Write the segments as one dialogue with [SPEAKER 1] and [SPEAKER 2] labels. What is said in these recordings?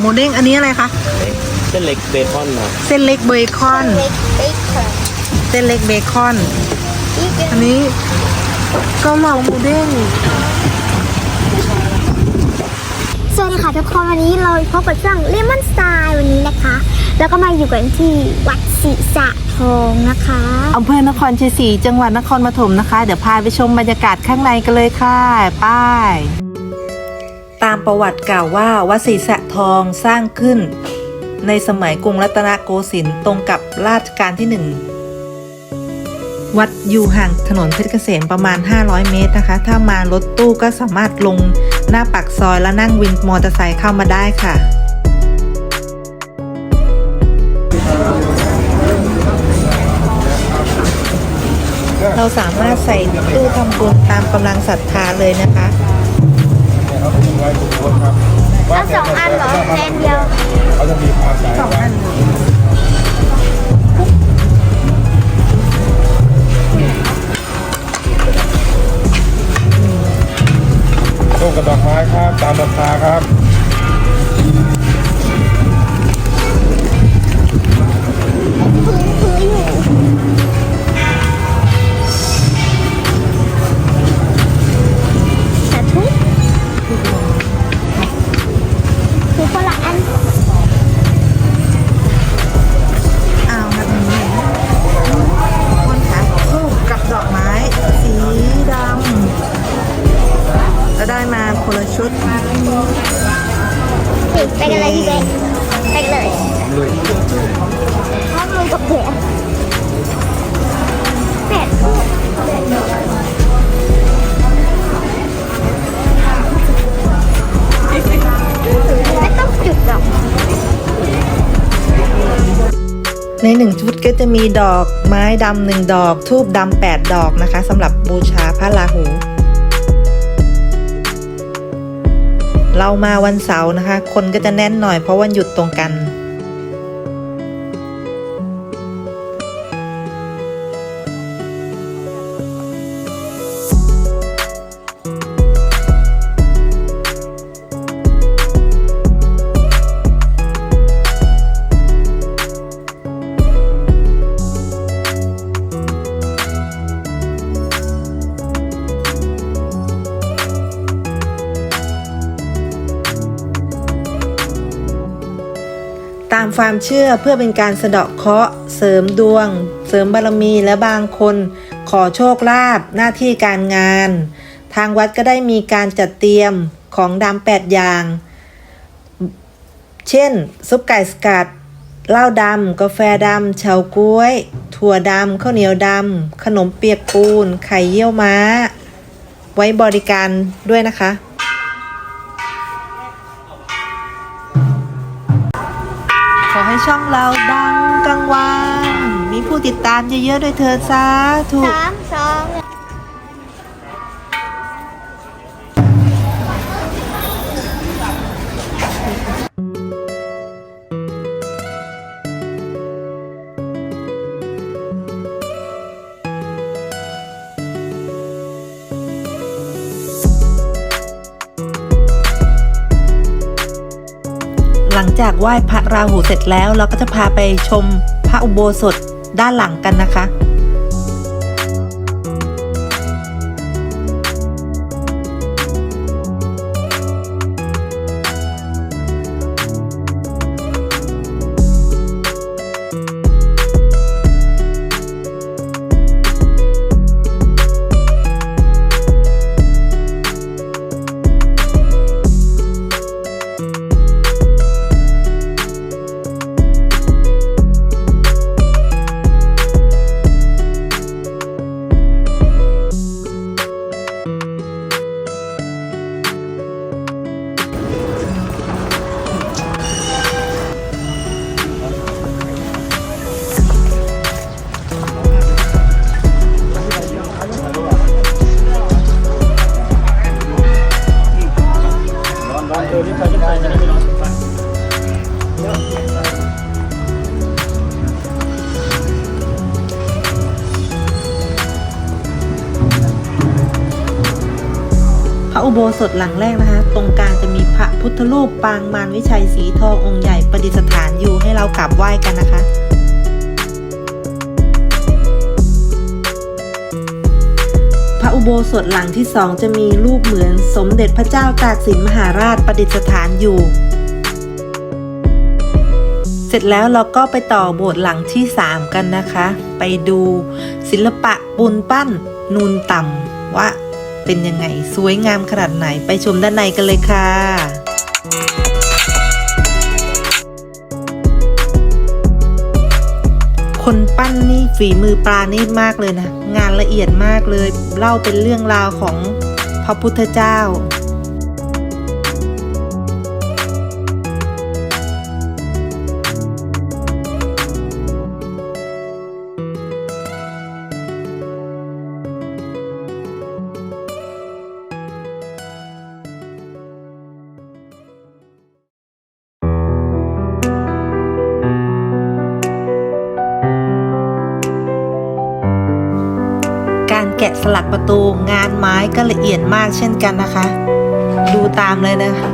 [SPEAKER 1] เกาเหลาหมูเด้งอันนี้อะไรคะ
[SPEAKER 2] เส้นเล็กเบคอนนะ
[SPEAKER 1] เส้นเล็กเบคอน
[SPEAKER 3] เล็กเล็กค่ะ
[SPEAKER 1] เส้นเล็กเบคอน
[SPEAKER 3] นี่เป็น
[SPEAKER 1] อันนี้เกาเหลาหมูเด้ง
[SPEAKER 3] สวัสดีค่ะทุกคนวันนี้เราพบกับช่องเลมอนสไตล์วันนี้นะคะ แล้วก็มาอยู่กันที่วัดศรีสะทองนะคะ
[SPEAKER 1] อำเภอนครชัยศรีจังหวัดนครปฐมนะคะ เดี๋ยวพาไปชมบรรยากาศข้างในกันเลยค่ะป้าย ตามประวัติกล่าวว่าวัดศรีสะทองสร้างขึ้น ในสมัยกรุงรัตนโกสินทร์ตรงกับราชการที่หนึ่งวัดอยู่ห่างถนนเพชรเกษมประมาณ 500 เมตรนะคะ ถ้ามารถตู้ก็สามารถลงหน้าปากซอยแล้วนั่งวินมอเตอร์ไซค์เข้ามาได้ค่ะ เราสามารถใส่ตู้ทำบุญตามกำลังศรัทธาเลยนะคะ
[SPEAKER 3] เอาสองอันเหรอแนนเดียว
[SPEAKER 4] เขาจะมีความใจ
[SPEAKER 1] สองอัน
[SPEAKER 4] ตู้กระดอกไม้ครับ ตามราคาครับ
[SPEAKER 3] คนละ
[SPEAKER 1] ชุด
[SPEAKER 3] ไปกันเลยพี่เบนไปกันเลยห้องลุยกับเผื่อแปดไม่ต้องจุดหรอก
[SPEAKER 1] ในหนึ่งชุดก็จะมีดอกไม้ดำหนึ่งดอก ทูบดำแปดดอกนะคะสำหรับบูชาพระราหู เรามาวันเสาร์นะคะ คนก็จะแน่นหน่อยเพราะวันหยุดตรงกัน ความเชื่อเพื่อเป็นการสะเดาะเคราะห์เสริมดวง เสริมบารมีและบางคน ขอโชคลาภหน้าที่การงาน ทางวัดก็ได้มีการจัดเตรียมของดำแปดอย่าง เช่น ซุปไก่สกัดเหล้าดำ กาแฟดำเฉาก๊วย ถั่วดำข้าวเหนียวดำ ขนมเปียกปูน ไข่เยี่ยวม้า ไว้บริการด้วยนะคะาดังกังวานมีผู้ติดตามเยอะๆด้วยเธอสาธุ
[SPEAKER 3] สามสอง
[SPEAKER 1] ห ลังจากไหว้พระราหูเสร็จแล้ว เราก็จะพาไปชมพระอุโบสถด้านหลังกันนะคะ ระอุโบสถหลังแรกนะคะ ตรงกลางจะมีพระพุทธรูปปางมารวิชัยสีทององค์ใหญ่ประดิษฐานอยู่ให้เรากราบไหว้กันนะคะพระอุโบสถหลังที่สองจะมีรูปเหมือนสมเด็จพระเจ้าตากสินมหาราชประดิษฐานอยู่ เสร็จแล้วเราก็ไปต่อโบสถ์หลังที่ 3 กันนะคะ ไปดูศิลปะปูนปั้นนูนต่ำว่า เป็นยังไง สวยงามขนาดไหนไปชมด้านในกันเลยค่ะคนปั้นนี่ฝีมือปลานี่มากเลยนะ งานละเอียดมากเลย เล่าเป็นเรื่องราวของพระพุทธเจ้า สลักประตูงานไม้ก็ละเอียดมากเช่นกันนะคะ ดูตามเลยนะคะ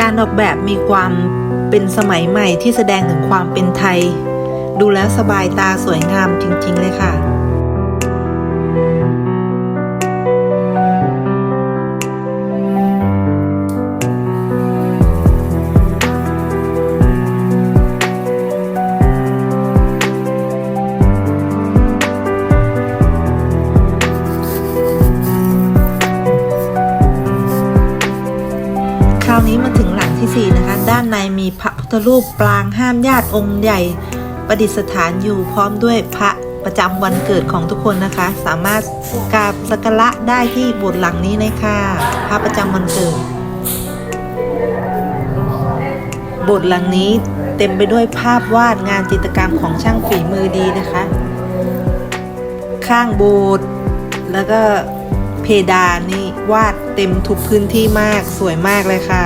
[SPEAKER 1] การออกแบบมีความ เป็นสมัยใหม่ที่แสดงถึงความเป็นไทย ดูแล้วสบายตาสวยงามจริง ๆ เลยค่ะ มีพระพุทธรูปปรางห้ามญาติองค์ใหญ่ประดิษฐานอยู่พร้อมด้วยพระประจำวันเกิดของทุกคนนะคะ สามารถกราบสักการะได้ที่โบสถ์หลังนี้เลยค่ะพระประจำวันเกิดโบสถ์หลังนี้เต็มไปด้วยภาพวาดงานจิตรกรรมของช่างฝีมือดีนะคะ ข้างโบสถ์แล้วก็เพดานนี่วาดเต็มทุกพื้นที่มากสวยมากเลยค่ะ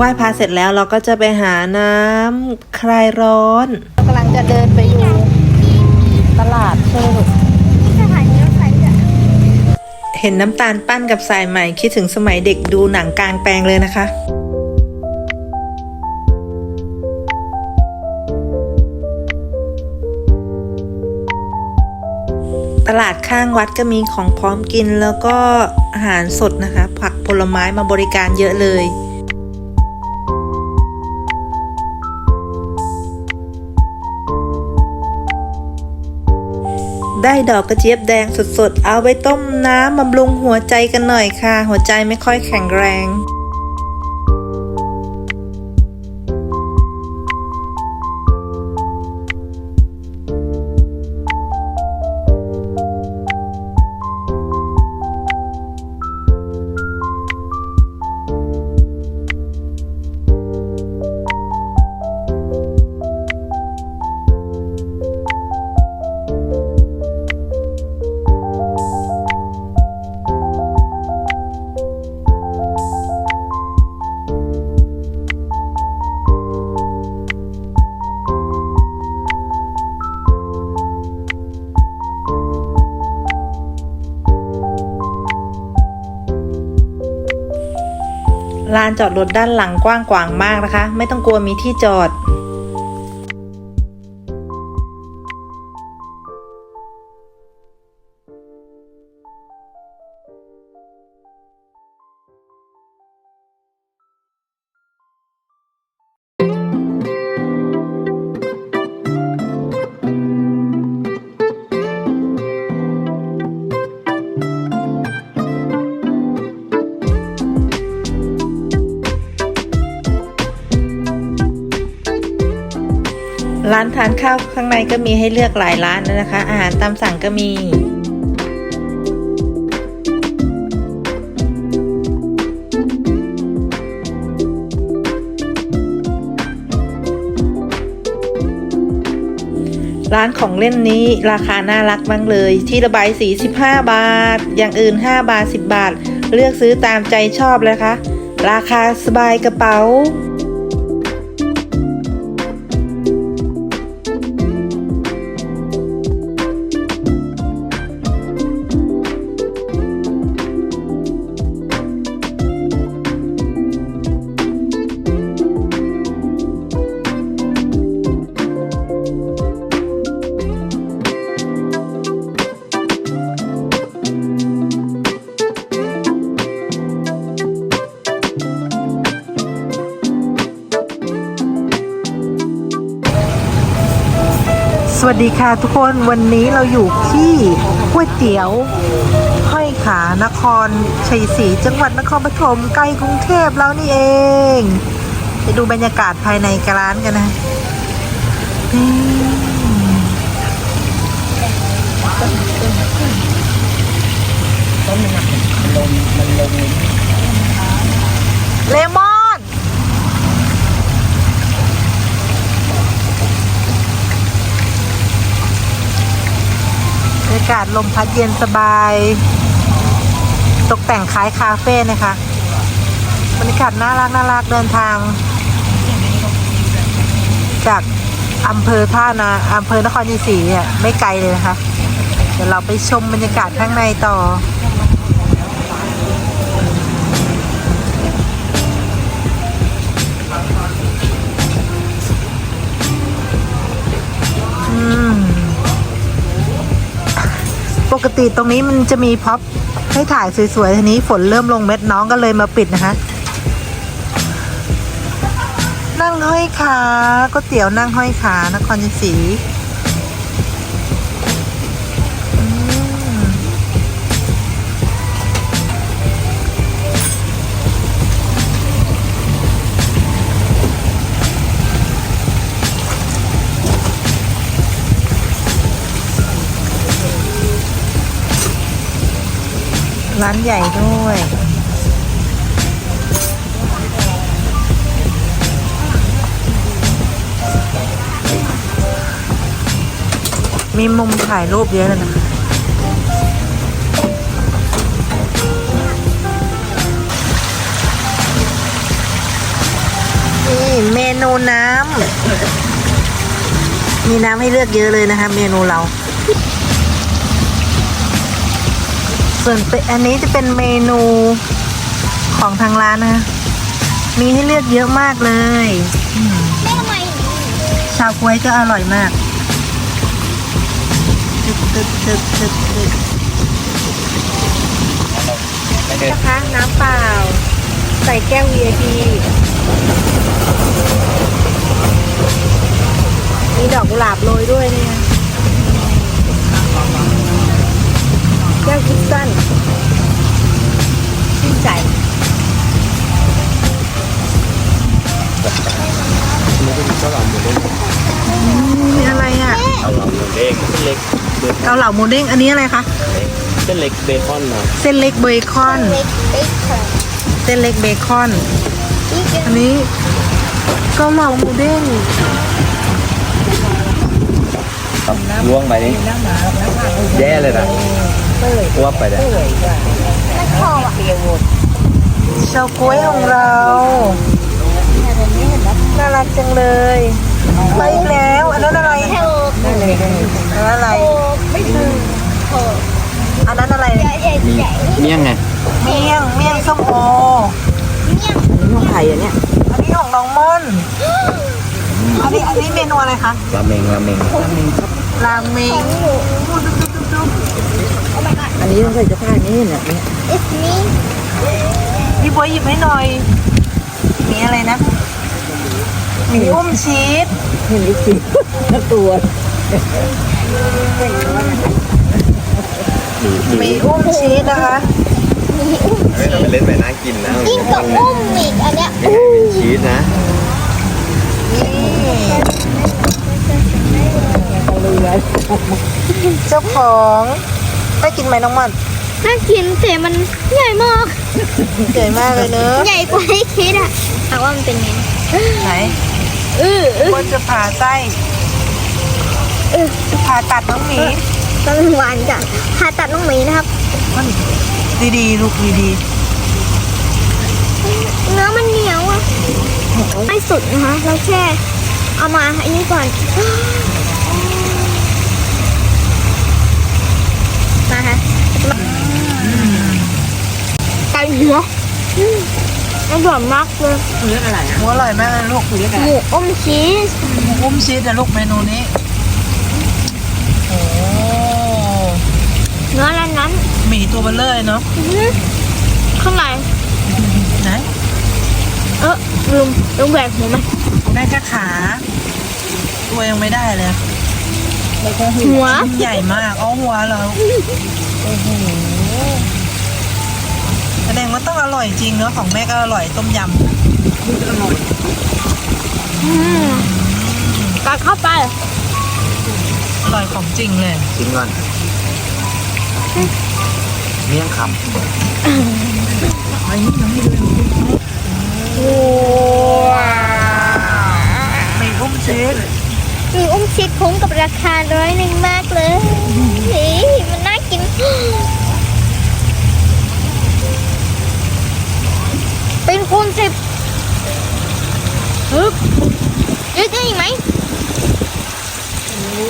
[SPEAKER 1] ไหว้พระเสร็จแล้วเราก็จะไปหาน้ำคลายร้อนกำลังจะเดินไปอยู่ตลาดเชิญ
[SPEAKER 3] ที่สถานีรถไฟจะ
[SPEAKER 1] เห็นน้ำตาลปั้นกับสายใหม่คิดถึงสมัยเด็กดูหนังกลางแปลงเลยนะคะตลาดข้างวัดก็มีของพร้อมกินแล้วก็อาหารสดนะคะ ผักผลไม้มาบริการเยอะเลย ได้ดอกกระเจี๊ยบแดงสดๆ เอาไปต้มน้ำบำรุงหัวใจกันหน่อยค่ะ หัวใจไม่ค่อยแข็งแรง ลานจอดรถด้านหลังกว้างกวางมากนะคะ ไม่ต้องกลัวมีที่จอด ร้านทานข้าวข้างในก็มีให้เลือกหลายร้านนะคะ อาหารตามสั่งก็มีร้านของเล่นนี้ราคาน่ารักมากเลย ที่ระบายสี 15 บาท อย่างอื่น 5 บาท 10 บาท เลือกซื้อตามใจชอบเลยค่ะ ราคาสบายกระเป๋า ดีค่ะทุกคนวันนี้เราอยู่ที่ก๋วยเตี๋ยวห้อยขานครชัยศรีจังหวัดนครปฐมใกล้กรุงเทพแล้วนี่เองไปดูบรรยากาศภายในร้านกันนะอืมเลมอน บรรยากาศลมพัดเย็นสบาย ตกแต่งคล้ายคาเฟ่นะคะบรรยากาศน่ารักน่ารักเดินทาง จากอำเภอท่านาอำเภอนครชัยศรีเนี่ยไม่ไกลเลยนะคะ เดี๋ยวเราไปชมบรรยากาศข้างในต่ออืม ปกติตรงนี้มันจะมีพ็อปให้ถ่ายสวยๆ ทีนี้ฝนเริ่มลงเม็ดน้องก็เลยมาปิดนะคะ นั่งห้อยขาก๋วยเตี๋ยวนั่งห้อยขานครยศรี ร้านใหญ่ด้วย มีมุมถ่ายรูปเยอะเลยนะคะนี่เมนูน้ำ มีน้ำให้เลือกเยอะเลยนะคะ เมนูเรา ส่วนเป็นอันนี้จะเป็นเมนูของทางร้านนะ มีให้เลือกเยอะมากเลยชาวกล้วยก็อร่อยมากตึกตึกตึกตึกตึกนะคะ น้ำเปล่า ใส่แก้ว VIP มีดอกกุหลาบโรยด้วยเนี่ย แก้วคิดสั้นชื่นใจ
[SPEAKER 2] นี่ก็มีข้าวหลามหมูเด้ง
[SPEAKER 1] มีอะไรอะ
[SPEAKER 2] ข้าวหลามหมูเด้งเส้นเล็กเบค
[SPEAKER 1] เกาเหลาหมูเด้งอันนี้อะไรคะ
[SPEAKER 2] เส้นเล็กเบคอนนะ
[SPEAKER 1] เส้นเล็กเบคอน
[SPEAKER 3] เล็กเล็กค่ะ
[SPEAKER 1] เส้นเล็กเบคอน
[SPEAKER 3] นี่กิน
[SPEAKER 1] อันนี้เกาเหลาหมูเด้ง
[SPEAKER 2] ล้วงไปนี่แย่เลยนะ อ้วกไปเลย
[SPEAKER 3] มันคออะ
[SPEAKER 1] เฉาก๊วยของเราน่ารักจังเลยไปอีกแล้วอันนั้นอะไร
[SPEAKER 3] เธอ
[SPEAKER 1] อันนั้นอะไร
[SPEAKER 3] ไม่ถึงเธอ
[SPEAKER 1] อันนั้นอะไร
[SPEAKER 3] ใหญ่ใหญ่ใหญ่
[SPEAKER 2] เมี่ยงไง
[SPEAKER 1] เมี่ยงเมี่ยงส้มโอ
[SPEAKER 3] เนี่ย
[SPEAKER 1] ของไข่อันเนี้ยอันนี้ของน้องม่อนอันนี้อันนี้เมนูอะไรคะ
[SPEAKER 2] ราเมงราเมง
[SPEAKER 1] ราเมง
[SPEAKER 5] อันนี้ต้องใส่เสื้อผ้านี่เนี่ยเนี่ย
[SPEAKER 3] It's me
[SPEAKER 1] พี่บัวหยิบให้หน่อยมีอะไรนะหมีอุ้มชีส
[SPEAKER 5] เห็นอีกทีทั้งตัว
[SPEAKER 1] หมีอุ้มชีสนะคะ
[SPEAKER 2] ไปเล่นไปน่ากินนะ
[SPEAKER 3] ยิ่งกับอุ้มอีกอันเนี้ย
[SPEAKER 2] นี่ไงเป็นชีสนะ
[SPEAKER 1] นี่ เจ้าของได้กินไหมน้องมัน
[SPEAKER 3] น่ากินแต่มันใหญ่มาก
[SPEAKER 1] ใหญ่มากเลยเนอะ
[SPEAKER 3] ใหญ่กว่าที่คิดอะถามว่ามันเป็นไง
[SPEAKER 1] ไหน
[SPEAKER 3] เออเออ
[SPEAKER 1] ควรจะผ่าไส้ผ่าตัดน้องหมี
[SPEAKER 3] ต้องหวานจ้ะผ่าตัดน้องหมีนะครับ
[SPEAKER 1] ดีๆลูกดี
[SPEAKER 3] เนื้อมันเหนียวอะไม่สุดนะคะเราแค่เอามาอันนี้ก่อน มาฮะไก่หัวอืมอร่อยมากเลย
[SPEAKER 5] เรื่องอะไร
[SPEAKER 1] ๆ
[SPEAKER 5] อะ
[SPEAKER 1] หมูอร่อยมากเลยลูก
[SPEAKER 5] เรื่องอะไร
[SPEAKER 3] หมูอมชีส
[SPEAKER 1] หมูอุ้มชีสนะลูกเมนูนี้โอ้
[SPEAKER 3] เนื้อร้านนั้น
[SPEAKER 1] หมีตัวเบลเลอร์เลยเนาะ
[SPEAKER 3] อื้อหือข้างใน
[SPEAKER 1] ไหน
[SPEAKER 3] เออลืมลืมแหวกหัวมัน
[SPEAKER 1] ได้แค่ขาตัวยังไม่ได้เลย
[SPEAKER 5] แล้วก็ หือ
[SPEAKER 3] หัว
[SPEAKER 1] ชิ้นใหญ่มากเอาหัวเหราโอ้โหแสดงว่าต้องอร่อยจริงเนอะของแม่ก็อร่อยต้มย
[SPEAKER 3] อืมกัดเข้าไปำ
[SPEAKER 1] อร่อยของจริงเลย
[SPEAKER 2] กินก่อนเมี่ยงค
[SPEAKER 1] ห
[SPEAKER 3] ราคาร้อยหนึ่งมากเลยเฮ้ยมันน่ากิน เป็นคูณสิบฮึบยืดได้อีกไหม
[SPEAKER 1] โอ้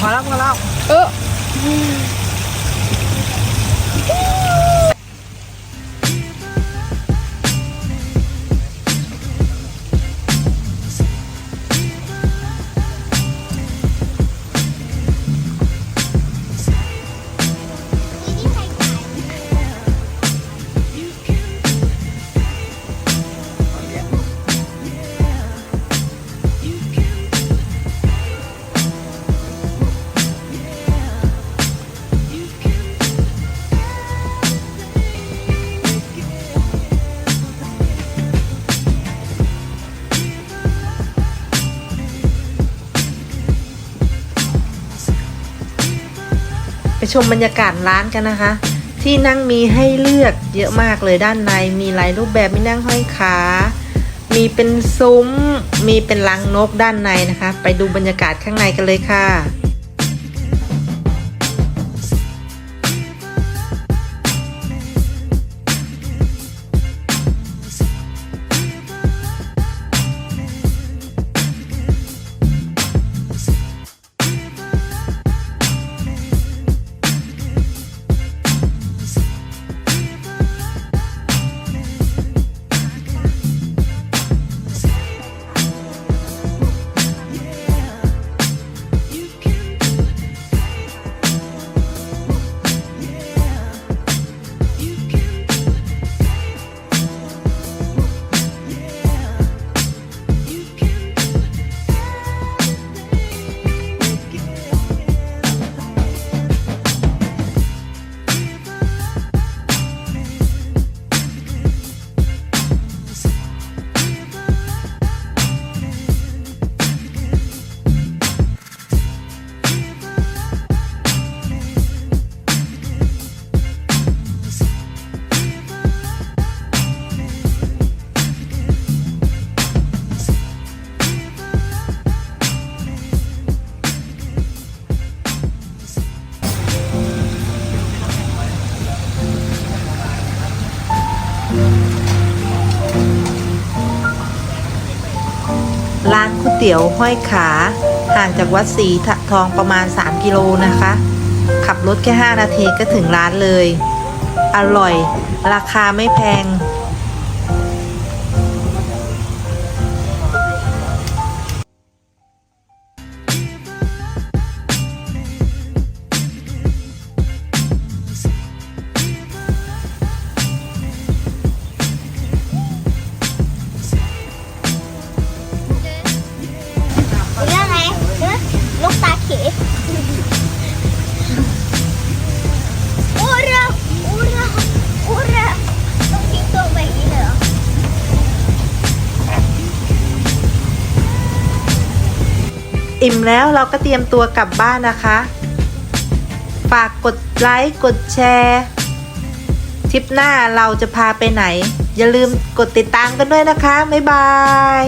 [SPEAKER 1] พอแล้วพอแล้ว
[SPEAKER 3] เออ
[SPEAKER 1] ชมบรรยากาศร้านกันนะคะ ที่นั่งมีให้เลือกเยอะมากเลยด้านในมีหลายรูปแบบมีนั่งห้อยขา มีเป็นซุ้ม มีเป็นลังนกด้านในนะคะ ไปดูบรรยากาศข้างในกันเลยค่ะ ตี๋ยวห้อยขาห่างจากวัดศรีทะทองประมาณ 3 กิโลนะคะ ขับรถแค่ 5 นาทีก็ถึงร้านเลย อร่อย ราคาไม่แพง อิ่มแล้วเราก็เตรียมตัวกลับบ้านนะคะ ฝากกดไลค์กดแชร์ทริปหน้าเราจะพาไปไหน อย่าลืมกดติดตามกันด้วยนะคะ บ๊ายบาย